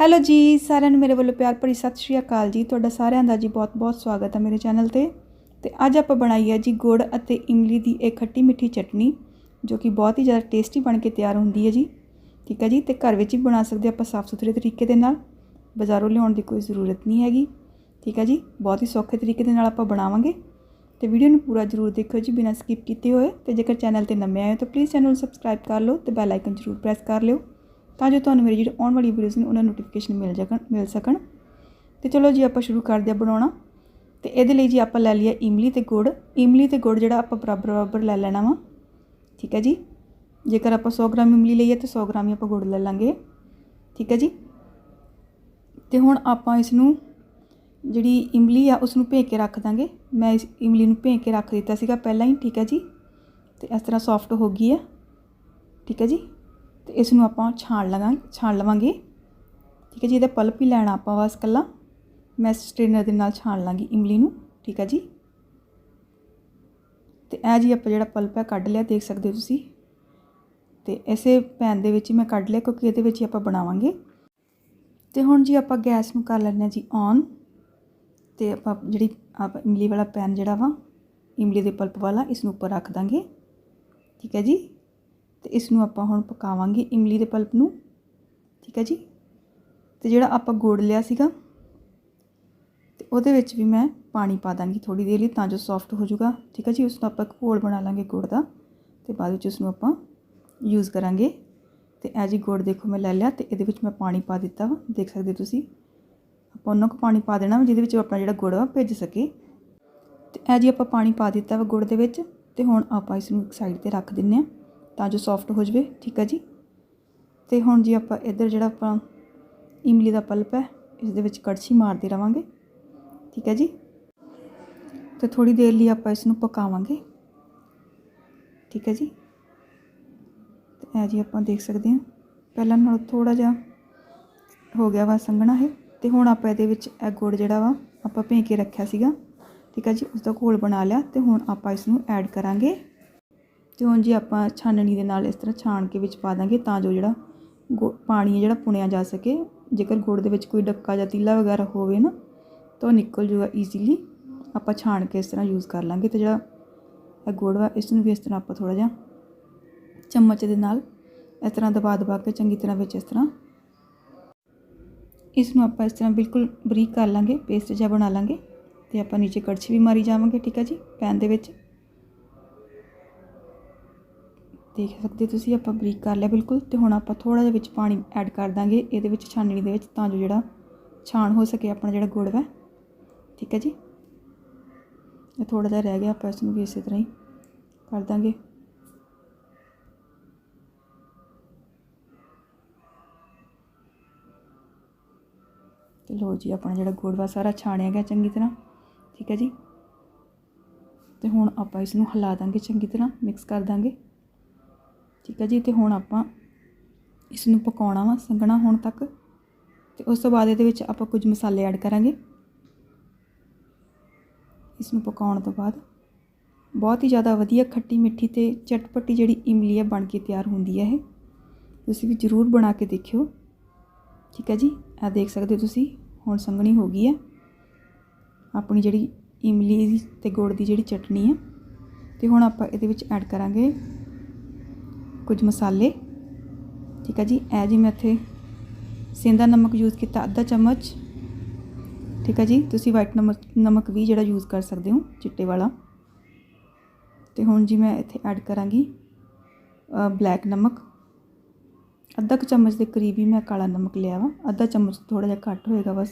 Hello ਜੀ, ਸਾਰਿਆਂ ਨੂੰ ਮੇਰੇ ਵੱਲੋਂ ਪਿਆਰ ਭਰੀ ਸਤਿ ਸ਼੍ਰੀ ਅਕਾਲ ਜੀ। ਤੁਹਾਡਾ ਸਾਰਿਆਂ ਦਾ ਜੀ ਬਹੁਤ-ਬਹੁਤ ਸਵਾਗਤ ਹੈ ਮੇਰੇ ਚੈਨਲ ਤੇ। ਤੇ ਅੱਜ ਆਪਾਂ ਬਣਾਈ ਹੈ ਜੀ ਗੁੜ ਅਤੇ ਇਮਲੀ ਦੀ ਇਹ ਖੱਟੀ ਮਿੱਠੀ ਚਟਨੀ, ਜੋ ਕਿ ਬਹੁਤ ਹੀ ਜ਼ਿਆਦਾ ਟੇਸਟੀ ਬਣ ਕੇ ਤਿਆਰ ਹੁੰਦੀ ਹੈ ਜੀ। ਠੀਕ ਹੈ ਜੀ, ਤੇ ਘਰ ਵਿੱਚ ਹੀ ਬਣਾ ਸਕਦੇ ਆਪਾਂ ਸਾਫ਼ ਸੁਥਰੇ ਤਰੀਕੇ ਦੇ ਨਾਲ। ਬਾਜ਼ਾਰੋਂ ਲਿਆਉਣ ਦੀ ਕੋਈ ਜ਼ਰੂਰਤ ਨਹੀਂ ਹੈਗੀ। ਠੀਕ ਹੈ ਜੀ, ਬਹੁਤ ਹੀ ਸੌਖੇ ਤਰੀਕੇ ਦੇ ਨਾਲ ਆਪਾਂ ਬਣਾਵਾਂਗੇ। ਤੇ ਵੀਡੀਓ ਨੂੰ ਪੂਰਾ ਜ਼ਰੂਰ ਦੇਖਿਓ ਜੀ ਬਿਨਾਂ ਸਕਿਪ ਕੀਤੇ ਹੋਏ। ਤੇ ਜੇਕਰ ਚੈਨਲ ਤੇ ਨਵੇਂ ਆਏ ਹੋ ਤਾਂ ਪਲੀਜ਼ ਚੈਨਲ ਨੂੰ ਸਬਸਕ੍ਰਾਈਬ ਕਰ ਲਓ ਤੇ ਬੈਲ ਆਈਕਨ ਜ਼ਰੂਰ ਪ੍ਰੈਸ ਕਰ ਲਿਓ। ਤਾਂ ਜੋ ਤੁਹਾਨੂੰ ਮੇਰੀ ਜਿਹੜੀ ਆਉਣ ਵਾਲੀ ਵੀਡੀਓਜ਼ ਨੇ ਉਹਨਾਂ ਨੋਟੀਫਿਕੇਸ਼ਨ ਮਿਲ ਜਾਣ ਮਿਲ ਸਕਣ। ਤੇ ਚਲੋ ਜੀ, ਆਪਾਂ ਸ਼ੁਰੂ ਕਰਦੇ ਹਾਂ ਬਣਾਉਣਾ। ਤੇ ਇਹਦੇ ਲਈ ਜੀ ਆਪਾਂ ਲੈ ਲਿਆ ਇਮਲੀ ਤੇ ਗੁੜ। ਇਮਲੀ ਤੇ ਗੁੜ ਜਿਹੜਾ ਆਪਾਂ ਬਰਾਬਰ ਬਰਾਬਰ ਲੈ ਲੈਣਾ ਵਾ। ਠੀਕ ਹੈ ਜੀ? ਜੇਕਰ ਆਪਾਂ 100 ਗ੍ਰਾਮ ਇਮਲੀ ਲਈਏ ਤਾਂ 100 ਗ੍ਰਾਮ ਹੀ ਆਪਾਂ ਗੁੜ ਲੈ ਲਾਂਗੇ। ਠੀਕ ਹੈ ਜੀ? ਤੇ ਹੁਣ ਆਪਾਂ ਇਸ ਨੂੰ ਜਿਹੜੀ ਇਮਲੀ ਆ ਉਸ ਨੂੰ ਭੇ ਕੇ ਰੱਖ ਦਾਂਗੇ। ਮੈਂ ਇਸ ਇਮਲੀ ਨੂੰ ਭੇਕ ਕੇ ਰੱਖ ਦਿੱਤਾ ਸੀਗਾ ਪਹਿਲਾਂ ਹੀ। ਠੀਕ ਹੈ ਜੀ? ਤੇ ਇਸ ਤਰ੍ਹਾਂ ਸੌਫਟ ਹੋ ਗਈ ਆ। ਠੀਕ ਹੈ ਜੀ? ਤੇ ਇਸ ਨੂੰ ਆਪਾਂ ਛਾਣ ਲਵਾਂਗੇ ਛਾਣ ਲਵਾਂਗੇ। ਠੀਕ ਹੈ ਜੀ, ਇਹਦਾ ਪਲਪ ਹੀ ਲੈਣਾ ਆਪਾਂ ਬਸ ਕੱਲਾ ਮੈਂ ਸਟ੍ਰੇਨਰ ਦੇ ਨਾਲ ਛਾਣ ਲਾਂਗੀ ਇਮਲੀ ਨੂੰ, ਠੀਕ ਹੈ ਜੀ। ਤੇ ਇਹ ਜੀ ਆਪਾਂ ਜਿਹੜਾ ਪਲਪ ਹੈ ਕੱਢ ਲਿਆ, ਦੇਖ ਸਕਦੇ ਹੋ ਤੁਸੀਂ। ਤੇ ਇਸੇ ਪੈਨ ਦੇ ਵਿੱਚ ਹੀ ਮੈਂ ਕੱਢ ਲਿਆ ਕਿਉਂਕਿ ਇਹਦੇ ਵਿੱਚ ਹੀ ਆਪਾਂ ਬਣਾਵਾਂਗੇ। ਤੇ ਹੁਣ ਜੀ ਆਪਾਂ ਗੈਸ ਨੂੰ ਕਰ ਲੈਂਦੇ ਹਾਂ ਜੀ ਔਨ। ਤੇ ਆਪਾਂ ਜਿਹੜੀ ਆਪਾਂ ਇਮਲੀ ਵਾਲਾ ਪੈਨ ਜਿਹੜਾ ਵਾ, ਇਮਲੀ ਦੇ ਪਲਪ ਵਾਲਾ ਇਸ ਨੂੰ ਉੱਪਰ ਰੱਖ ਦਾਂਗੇ। ਠੀਕ ਹੈ ਜੀ। ਤੇ ਇਸ ਨੂੰ ਆਪਾਂ ਹੁਣ ਪਕਾਵਾਂਗੇ ਇਮਲੀ ਦੇ ਪਲਪ ਨੂੰ। ਠੀਕ ਹੈ ਜੀ? ਤੇ ਜਿਹੜਾ ਆਪਾਂ ਗੁੜ ਲਿਆ ਸੀਗਾ, ਤੇ ਉਹਦੇ ਵਿੱਚ ਵੀ ਮੈਂ ਪਾਣੀ ਪਾ ਦਾਂਗੀ ਥੋੜੀ ਦੇਰ ਲਈ ਤਾਂ ਜੋ ਸੌਫਟ ਹੋ ਜਾਊਗਾ। ਠੀਕ ਹੈ ਜੀ? ਉਸ ਨੂੰ ਆਪਾਂ ਇੱਕ ਘੋਲ ਬਣਾ ਲਾਂਗੇ ਗੁੜ ਦਾ ਤੇ ਬਾਅਦ ਵਿੱਚ ਉਸ ਨੂੰ ਆਪਾਂ ਯੂਜ਼ ਕਰਾਂਗੇ। ਤੇ ਇਹ ਜੀ ਗੁੜ ਦੇਖੋ ਮੈਂ ਲੈ ਲਿਆ ਤੇ ਇਹਦੇ ਵਿੱਚ ਮੈਂ ਪਾਣੀ ਪਾ ਦਿੱਤਾ ਵਾ। ਦੇਖ ਸਕਦੇ ਤੁਸੀਂ? ਆਪਾਂ ਉਹਨਾਂ ਕੋ ਪਾਣੀ ਪਾ ਦੇਣਾ ਜਿਹਦੇ ਵਿੱਚ ਆਪਣਾ ਜਿਹੜਾ ਗੁੜ ਵਾ ਭਿੱਜ ਸਕੇ। ਤੇ ਇਹ ਜੀ ਆਪਾਂ ਪਾਣੀ ਪਾ ਦਿੱਤਾ ਵਾ ਗੁੜ ਦੇ ਵਿੱਚ ਤੇ ਹੁਣ ਆਪਾਂ ਇਸ ਨੂੰ ਇੱਕ ਸਾਈਡ ਤੇ ਰੱਖ ਦਿੰਨੇ ਆ ਤਾਂ ਜੋ ਸੌਫਟ ਹੋ ਜਵੇ, ਠੀਕ ਹੈ ਜੀ? ਤੇ ਹੁਣ ਜੀ ਆਪਾਂ ਇੱਧਰ ਜਿਹੜਾ ਆਪਾਂ ਇਮਲੀ ਦਾ ਪਲਪ ਹੈ ਇਸ ਦੇ ਵਿੱਚ ਕੜਛੀ ਮਾਰਦੇ ਰਵਾਂਗੇ, ਠੀਕ ਹੈ ਜੀ? ਤੇ ਥੋੜੀ ਦੇਰ ਲਈ ਆਪਾਂ ਇਸ ਨੂੰ ਪਕਾਵਾਂਗੇ, ਠੀਕ ਹੈ ਜੀ? ਤੇ ਇਹ ਜੀ ਆਪਾਂ ਦੇਖ ਸਕਦੇ ਹਾਂ, ਪਹਿਲਾਂ ਨਾਲੋਂ ਥੋੜਾ ਜਿਹਾ ਹੋ ਗਿਆ ਵਾ ਸੰਘਣਾ ਇਹ, ਤੇ ਹੁਣ ਆਪਾਂ ਇਹਦੇ ਵਿੱਚ ਇਹ ਗੁੜ ਜਿਹੜਾ ਵਾ, ਆਪਾਂ ਭੇ ਕੇ ਰੱਖਿਆ ਸੀਗਾ, ਠੀਕ ਹੈ ਜੀ? ਉਸ ਦਾ ਘੋਲ ਬਣਾ ਲਿਆ, ਤੇ ਹੁਣ ਆਪਾਂ ਇਸ ਨੂੰ ਐਡ ਕਰਾਂਗੇ। ਤੇ ਹੁਣ ਜੀ ਆਪਾਂ ਛਾਨਣੀ ਦੇ ਨਾਲ ਇਸ ਤਰ੍ਹਾਂ ਛਾਣ ਕੇ ਵਿੱਚ ਪਾ ਦਾਂਗੇ ਤਾਂ ਜੋ ਜਿਹੜਾ ਪਾਣੀ ਹੈ ਜਿਹੜਾ ਪੁਣਿਆ ਜਾ ਸਕੇ। ਜੇਕਰ ਗੁੜ ਦੇ ਵਿੱਚ ਕੋਈ ਡੱਕਾ ਜਾਂ ਤੀਲਾ ਵਗੈਰਾ ਹੋਵੇ ਨਾ, ਤਾਂ ਉਹ ਨਿਕਲ ਜੂਗਾ ਈਜ਼ੀਲੀ ਆਪਾਂ ਛਾਣ ਕੇ ਇਸ ਤਰ੍ਹਾਂ ਯੂਜ਼ ਕਰ ਲਾਂਗੇ ਤੇ ਜਿਹੜਾ ਇਹ ਗੁੜ ਵਾ, ਇਸ ਨੂੰ ਵੀ ਇਸ ਤਰ੍ਹਾਂ ਆਪਾਂ ਥੋੜਾ ਜਿਹਾ ਚਮਚ ਦੇ ਨਾਲ ਇਸ ਤਰ੍ਹਾਂ ਦਬਾ ਦਬਾ ਕੇ ਚੰਗੀ ਤਰ੍ਹਾਂ ਵਿੱਚ ਇਸ ਤਰ੍ਹਾਂ ਇਸ ਨੂੰ ਆਪਾਂ ਇਸ ਤਰ੍ਹਾਂ ਬਿਲਕੁਲ ਬਰੀਕ ਕਰ ਲਾਂਗੇ ਪੇਸਟ ਜਿਹਾ ਬਣਾ ਲਾਂਗੇ ਤੇ ਆਪਾਂ ਨੀਚੇ ਕੜਛੀ ਵੀ ਮਾਰੀ ਜਾਵਾਂਗੇ, ਠੀਕ ਹੈ ਜੀ? ਪੈਨ ਦੇ ਵਿੱਚ। ਦੇਖ ਸਕਦੇ ਤੁਸੀਂ, ਆਪਾਂ ਬਰੀਕ ਕਰ ਲਿਆ ਬਿਲਕੁਲ ਤੇ ਹੁਣ ਆਪਾਂ ਥੋੜਾ ਜਿਹਾ ਵਿੱਚ ਪਾਣੀ ਐਡ ਕਰ ਦਾਂਗੇ। ਇਹਦੇ ਵਿੱਚ ਛਾਨਣੀ ਦੇ ਵਿੱਚ ਤਾਂ ਜੋ ਜਿਹੜਾ ਛਾਣ ਹੋ ਸਕੇ ਆਪਣਾ ਜਿਹੜਾ ਗੁੜ ਵਾ। ਠੀਕ ਹੈ ਜੀ? ਇਹ ਥੋੜਾ ਜਿਹਾ ਰਹਿ ਗਿਆ, ਆਪਾਂ ਇਸ ਨੂੰ ਵੀ ਇਸੇ ਤਰ੍ਹਾਂ ਹੀ ਕਰ ਦਾਂਗੇ। ਤੇ ਲੋ ਜੀ, ਆਪਣਾ ਜਿਹੜਾ ਗੁੜ ਵਾ ਸਾਰਾ ਛਾਣਿਆ ਗਿਆ ਚੰਗੀ ਤਰ੍ਹਾਂ। ਠੀਕ ਹੈ ਜੀ? ਤੇ ਹੁਣ ਆਪਾਂ ਇਸ ਨੂੰ ਹਿਲਾ ਦਾਂਗੇ ਚੰਗੀ ਤਰ੍ਹਾਂ ਮਿਕਸ ਕਰ ਦਾਂਗੇ। ਠੀਕ ਹੈ ਜੀ, ਤੇ ਹੁਣ ਆਪਾਂ ਇਸ ਨੂੰ ਪਕਾਉਣਾ ਵਾ, ਸੰਘਣਾ ਹੋਣ ਤੱਕ। ਤੇ ਉਸ ਤੋਂ ਬਾਅਦ ਇਹਦੇ ਵਿੱਚ ਆਪਾਂ ਕੁਝ ਮਸਾਲੇ ਐਡ ਕਰਾਂਗੇ। ਇਸ ਨੂੰ ਪਕਾਉਣ ਤੋਂ ਬਾਅਦ ਬਹੁਤ ਹੀ ਜ਼ਿਆਦਾ ਵਧੀਆ ਖੱਟੀ ਮਿੱਠੀ ਤੇ ਚਟਪਟੀ ਜਿਹੜੀ ਇਮਲੀ ਹੈ ਬਣ ਕੇ ਤਿਆਰ ਹੁੰਦੀ ਹੈ ਇਹ। ਤੁਸੀਂ ਵੀ ਜ਼ਰੂਰ ਬਣਾ ਕੇ ਦੇਖਿਓ। ਠੀਕ ਹੈ ਜੀ ਆ ਦੇਖ ਸਕਦੇ ਹੋ ਤੁਸੀਂ, ਹੁਣ ਸੰਘਣੀ ਹੋ ਗਈ ਹੈ ਆਪਣੀ ਜਿਹੜੀ ਇਮਲੀ ਦੀ ਤੇ ਗੁੜ ਦੀ ਜਿਹੜੀ ਚਟਨੀ ਹੈ ਤੇ ਹੁਣ ਆਪਾਂ ਇਹਦੇ ਵਿੱਚ ਐਡ ਕਰਾਂਗੇ ਕੁਝ ਮਸਾਲੇ। ਠੀਕ ਹੈ ਜੀ, ਇਹ ਜੀ ਮੈਂ ਇੱਥੇ ਸਿੰਦਾ ਨਮਕ ਯੂਜ਼ ਕੀਤਾ, ਅੱਧਾ ਚਮਚ। ਠੀਕ ਹੈ ਜੀ, ਤੁਸੀਂ ਵਾਈਟ ਨਮਕ ਨਮਕ ਵੀ ਜਿਹੜਾ ਯੂਜ਼ ਕਰ ਸਕਦੇ ਹੋ, ਚਿੱਟੇ ਵਾਲਾ। ਤੇ ਹੁਣ ਜੀ ਮੈਂ ਇੱਥੇ ਐਡ ਕਰਾਂਗੀ ਬਲੈਕ ਨਮਕ। ਅੱਧਾ ਕੁ ਚਮਚ ਦੇ ਕਰੀਬ ਹੀ ਮੈਂ ਕਾਲਾ ਨਮਕ ਲਿਆ ਵਾ, ਅੱਧਾ ਚਮਚ ਥੋੜਾ ਜਿਹਾ ਘੱਟ ਹੋਏਗਾ ਬਸ।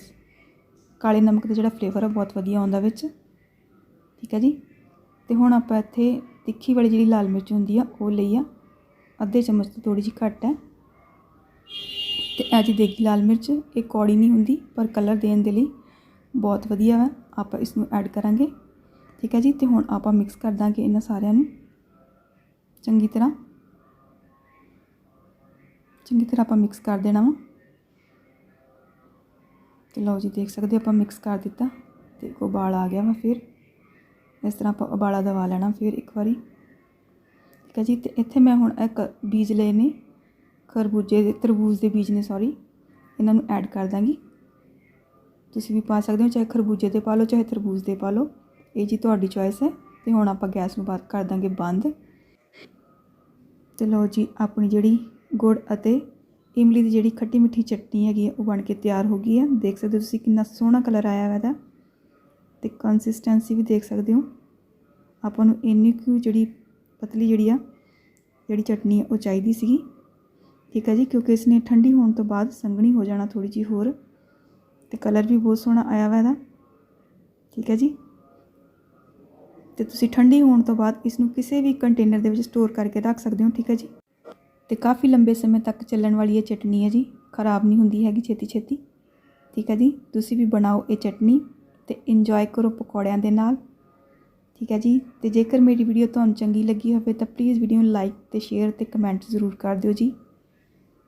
ਕਾਲੇ ਨਮਕ ਦਾ ਜਿਹੜਾ ਫਲੇਵਰ ਆ ਬਹੁਤ ਵਧੀਆ ਆਉਂਦਾ ਵਿੱਚ। ਠੀਕ ਹੈ ਜੀ, ਤੇ ਹੁਣ ਆਪਾਂ ਇੱਥੇ ਤਿੱਖੀ ਵਾਲੀ ਜਿਹੜੀ ਲਾਲ ਮਿਰਚ ਹੁੰਦੀ ਆ, ਉਹ ਲਈ ਆ। ਅੱਧੇ ਚਮਚ ਤੋਂ ਥੋੜੀ ਜਿਹੀ ਘੱਟ ਹੈ। ਤੇ ਇਹ ਜੀ ਦੇਗੀ ਲਾਲ ਮਿਰਚ, ਇਹ ਕੌੜੀ ਨਹੀਂ ਹੁੰਦੀ, ਪਰ ਕਲਰ ਦੇਣ ਦੇ ਲਈ ਬਹੁਤ ਵਧੀਆ ਹੈ ਆਪਾਂ ਇਸ ਨੂੰ ਐਡ ਕਰਾਂਗੇ। ਠੀਕ ਹੈ ਜੀ? ਤੇ ਹੁਣ ਆਪਾਂ ਮਿਕਸ ਕਰ ਦਾਂਗੇ ਇਹਨਾਂ ਸਾਰਿਆਂ ਨੂੰ। ਚੰਗੀ ਤਰ੍ਹਾਂ। ਚੰਗੀ ਤਰ੍ਹਾਂ ਆਪਾਂ ਮਿਕਸ ਕਰ ਦੇਣਾ ਵਾ। ਤੇ ਲਓ ਜੀ, ਦੇਖ ਸਕਦੇ ਆਪਾਂ ਮਿਕਸ ਕਰ ਦਿੱਤਾ। ਤੇ ਉਬਾਲ ਆ ਗਿਆ ਵਾ ਫਿਰ। ਇਸ ਤਰ੍ਹਾਂ ਆਪਾਂ ਉਬਾਲਾ ਦਵਾ ਲੈਣਾ ਫਿਰ ਇੱਕ ਵਾਰੀ। ਠੀਕ ਹੈ ਜੀ ਤੇ ਇੱਥੇ ਮੈਂ ਹੁਣ ਇੱਕ ਬੀਜ ਲਏ ਨੇ, ਖਰਬੂਜੇ ਦੇ, ਤਰਬੂਜ ਦੇ ਬੀਜ ਨੇ ਸੌਰੀ ਇਹਨਾਂ ਨੂੰ ਐਡ ਕਰ ਦਾਂਗੀ। ਤੁਸੀਂ ਵੀ ਪਾ ਸਕਦੇ ਹੋ, ਚਾਹੇ ਖਰਬੂਜੇ ਦੇ ਪਾ ਲਓ, ਚਾਹੇ ਤਰਬੂਜ ਦੇ ਪਾ ਲਓ। ਇਹ ਜੀ ਤੁਹਾਡੀ ਚੋਇਸ ਹੈ ਤੇ ਹੁਣ ਆਪਾਂ ਗੈਸ ਨੂੰ ਬਾਤ ਕਰ ਦਾਂਗੇ ਬੰਦ। ਤੇ ਲਓ ਜੀ, ਆਪਣੀ ਜਿਹੜੀ ਗੁੜ ਅਤੇ ਇਮਲੀ ਦੀ ਜਿਹੜੀ ਖੱਟੀ ਮਿੱਠੀ ਚਟਨੀ ਹੈਗੀ ਹੈ, ਉਹ ਬਣ ਕੇ ਤਿਆਰ ਹੋ ਗਈ ਹੈ। ਦੇਖ ਸਕਦੇ ਹੋ ਤੁਸੀਂ ਕਿੰਨਾ ਸੋਹਣਾ ਕਲਰ ਆਇਆ ਹੋਇਆ ਇਹਦਾ। ਤੇ ਕੰਸਿਸਟੈਂਸੀ ਵੀ ਦੇਖ ਸਕਦੇ ਹੋ। ਆਪਾਂ ਨੂੰ ਇੰਨੀ ਕੁ ਜਿਹੜੀ ਪਤਲੀ ਜਿਹੜੀ ਆ, ਜਿਹੜੀ ਚਟਨੀ ਹੈ ਉਹ ਚਾਹੀਦੀ ਸੀਗੀ। ਠੀਕ ਹੈ ਜੀ, ਕਿਉਂਕਿ ਇਸ ਨੇ ਠੰਡੀ ਹੋਣ ਤੋਂ ਬਾਅਦ ਸੰਘਣੀ ਹੋ ਜਾਣਾ ਥੋੜੀ ਜੀ ਹੋਰ ਤੇ ਕਲਰ ਵੀ ਬਹੁਤ ਸੋਹਣਾ ਆਇਆ ਵਾ ਇਹਦਾ। ਠੀਕ ਹੈ ਜੀ। ਤੇ ਤੁਸੀਂ ਠੰਡੀ ਹੋਣ ਤੋਂ ਬਾਅਦ ਇਸ ਨੂੰ ਕਿਸੇ ਵੀ ਕੰਟੇਨਰ ਦੇ ਵਿੱਚ ਸਟੋਰ ਕਰਕੇ ਰੱਖ ਸਕਦੇ ਹੋ, ਠੀਕ ਹੈ ਜੀ। ਤੇ ਕਾਫੀ ਲੰਬੇ ਸਮੇਂ ਤੱਕ ਚੱਲਣ ਵਾਲੀ ਇਹ ਚਟਨੀ ਹੈ ਜੀ, ਖਰਾਬ ਨਹੀਂ ਹੁੰਦੀ ਹੈਗੀ ਛੇਤੀ ਛੇਤੀ ਠੀਕ ਹੈ ਜੀ, ਤੁਸੀਂ ਵੀ ਬਣਾਓ ਇਹ ਚਟਨੀ ਤੇ ਇੰਜੋਏ ਕਰੋ ਪਕੌੜਿਆਂ ਦੇ ਨਾਲ। ਠੀਕ ਹੈ ਜੀ? ਤੇ ਜੇਕਰ ਮੇਰੀ ਵੀਡੀਓ ਤੁਹਾਨੂੰ ਚੰਗੀ ਲੱਗੀ ਹੋਵੇ ਤਾਂ ਪਲੀਜ਼ ਵੀਡੀਓ ਨੂੰ ਲਾਈਕ ਤੇ ਸ਼ੇਅਰ ਤੇ ਕਮੈਂਟ ਜ਼ਰੂਰ ਕਰ ਦਿਓ ਜੀ।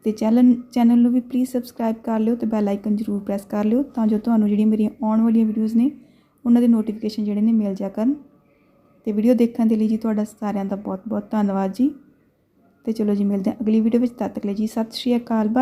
ਤੇ ਚੈਨਲ ਚੈਨਲ ਨੂੰ ਵੀ ਪਲੀਜ਼ ਸਬਸਕ੍ਰਾਈਬ ਕਰ ਲਿਓ ਤੇ ਬੈਲ ਆਈਕਨ ਜ਼ਰੂਰ ਪ੍ਰੈਸ ਕਰ ਲਿਓ ਤਾਂ ਜੋ ਤੁਹਾਨੂੰ ਜਿਹੜੀਆਂ ਮੇਰੀਆਂ ਆਉਣ ਵਾਲੀਆਂ ਵੀਡੀਓਜ਼ ਨੇ, ਉਹਨਾਂ ਦੇ ਨੋਟੀਫਿਕੇਸ਼ਨ ਜਿਹੜੇ ਨੇ ਮਿਲ ਜਾ ਕਰਨ। ਤੇ ਵੀਡੀਓ ਦੇਖਣ ਦੇ ਲਈ ਜੀ ਤੁਹਾਡਾ ਸਾਰਿਆਂ ਦਾ ਬਹੁਤ ਬਹੁਤ ਧੰਨਵਾਦ ਜੀ। ਤੇ ਚਲੋ ਜੀ, ਮਿਲਦੇ ਹਾਂ ਅਗਲੀ ਵੀਡੀਓ ਵਿੱਚ, ਤਦ ਤੱਕ ਲਈ ਜੀ, ਸਤਿ ਸ਼੍ਰੀ ਅਕਾਲ ਬਾਏ